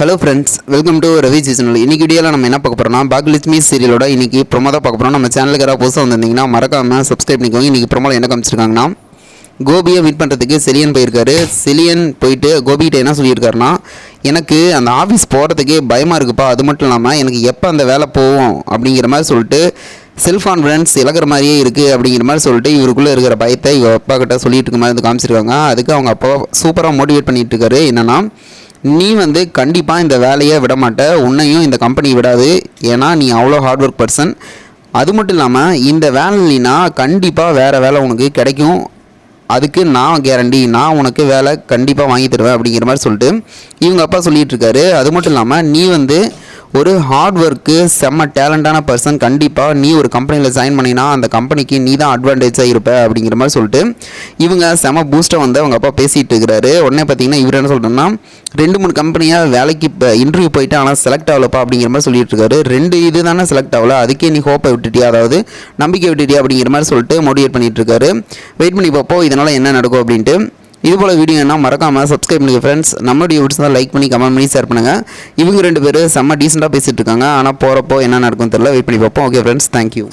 Hello friends welcome to Ravi seasonal இன்னைக்கு வீடியோவில் நம்ம என்ன பார்க்க போகிறோம்னா பாக்லிஸ்மி சீரியலோட இன்னைக்கு ப்ரொமோ தான் பார்க்க போகிறோம் நம்ம சேனலுக்கு யாராவது புதுசாக வந்திருந்தீங்கன்னா மறக்காமல் சப்ஸ்கிரைப் பண்ணிக்கோங்க. இன்றைக்கி ப்ரொமோவில் என்ன காமிச்சிருக்காங்கன்னா கோபியை மீட் பண்ணுறதுக்கு செலியன் போயிருக்காரு. செலியன் போயிட்டு கோபிகிட்ட என்ன சொல்லியிருக்காருன்னா எனக்கு அந்த ஆஃபீஸ் போகிறதுக்கே பயமாக இருக்குப்பா. அது மட்டும் இல்லாமல் எனக்கு எப்போ அந்த வேலை போகும் அப்படிங்கிற மாதிரி சொல்லிட்டு செல்ஃப் கான்ஃபிடன்ஸ் இழக்கிற மாதிரியே இருக்குது அப்படிங்கிற மாதிரி சொல்லிட்டு இவருக்குள்ளே இருக்கிற பயத்தை இவ அப்பா கிட்ட சொல்லிட்டு இருக்க மாதிரி வந்து காமிச்சிருக்காங்க. அதுக்கு அவங்க அப்பா சூப்பராக மோட்டிவேட் பண்ணிகிட்டு இருக்காரு. என்னென்னா நீ வந்து கண்டிப்பாக இந்த வேலையை விட மாட்ட உன்னையும் இந்த கம்பெனி விடாது. ஏன்னா நீ அவ்வளோ ஹார்ட் ஒர்க் பர்சன் அது மட்டும் இல்லாமல் இந்த வேலை இல்லைன்னா கண்டிப்பாக வேறு வேலை உனக்கு கிடைக்கும். அதுக்கு நான் கேரண்டி நான் உனக்கு வேலை கண்டிப்பாக வாங்கி தருவேன் அப்படிங்கிற மாதிரி சொல்லிட்டு இவங்க அப்பா சொல்லிகிட்ருக்காரு இருக்காரு. அது மட்டும் இல்லாமல் நீ வந்து ஒரு ஹார்ட் ஒர்க்கு செம்ம டேலண்டான பர்சன் கண்டிப்பாக நீ ஒரு கம்பெனியில் ஜாயின் பண்ணினா அந்த கம்பெனிக்கு நீ தான் அட்வான்டேஜாக இருப்ப அப்படிங்கிற மாதிரி சொல்லிட்டு இவங்க செம பூஸ்ட்டை வந்து அவங்க அப்பா பேசிகிட்டு இருக்கிறாரு. உடனே பார்த்தீங்கன்னா இவர் என்ன சொல்கிறேன்னா ரெண்டு மூணு கம்பெனியாக வேலைக்கு இப்போ இன்டர்வியூ போயிட்டு ஆனால் செலக்ட் ஆகலப்பா அப்படிங்கிற மாதிரி சொல்லிட்டு இருக்காரு. ரெண்டு இது தானே செலக்ட் ஆகல அதுக்கே நீ ஹோப்பை விட்டுட்டியா? அதாவது நம்பிக்கை விட்டுட்டியா? அப்படிங்கிற மாதிரி சொல்லிட்டு மோட்டிவேட் பண்ணிட்டு இருக்காரு. வெயிட் பண்ணி பார்ப்போம் இதனால் என்ன நடக்கும்? அப்படின்ட்டு இது போல் வீடியோனா மறக்காமல் சப்ஸ்கிரைப் பண்ணுங்கள் ஃப்ரெண்ட்ஸ் நம்மளுடைய வீடியோஸ் தான் லைக் பண்ணி கமெண்ட் பண்ணி ஷேர் பண்ணுங்கள் இவங்க ரெண்டு பேரும் செம்ம டீசெண்டாக பேசிகிட்டு இருக்காங்க. ஆனால் போகிறப்போ என்ன நடக்கும் தெரியல. வெயிட் பண்ணி பார்ப்போம். Okay friends thank you